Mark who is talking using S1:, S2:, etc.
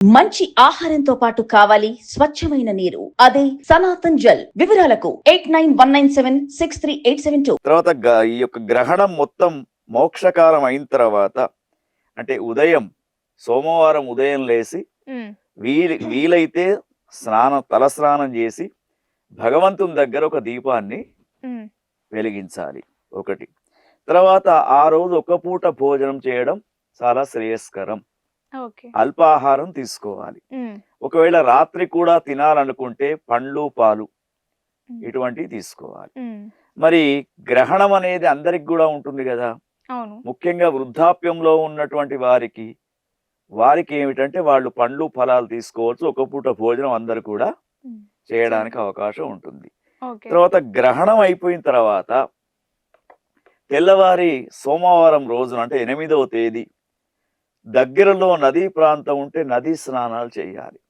S1: మంచి ఆహారంతో పాటు కావాలి స్వచ్ఛమైన నీరు. అదే సనాతన్ జల్. వివరాలకు eight nine one nine seven six three eight seven two.
S2: తర్వాత ఈ యొక్క గ్రహణం మొత్తం మోక్షకాలం అయిన తర్వాత అంటే ఉదయం సోమవారం ఉదయం లేసి వీలు వీలైతే స్నానం తల స్నానం చేసి భగవంతుని దగ్గర ఒక దీపాన్ని వెలిగించాలి. ఒకటి. తర్వాత ఆ రోజు ఒక పూట భోజనం చేయడం చాలా శ్రేయస్కరం. అల్పాహారం తీసుకోవాలి. ఒకవేళ రాత్రి కూడా తినాలనుకుంటే పండ్లు పాలు ఇటువంటివి తీసుకోవాలి. మరి గ్రహణం అనేది అందరికి కూడా ఉంటుంది కదా. ముఖ్యంగా వృద్ధాప్యంలో ఉన్నటువంటి వారికి వారికి ఏమిటంటే వాళ్ళు పండ్లు ఫలాలు తీసుకోవచ్చు. ఒక పూట భోజనం అందరు కూడా చేయడానికి అవకాశం ఉంటుంది. తర్వాత గ్రహణం అయిపోయిన తర్వాత తెల్లవారి సోమవారం రోజున అంటే ఎనిమిదవ తేదీ దగ్గరలో నదీ ప్రాంతం ఉంటే నదీ స్నానాలు చేయాలి.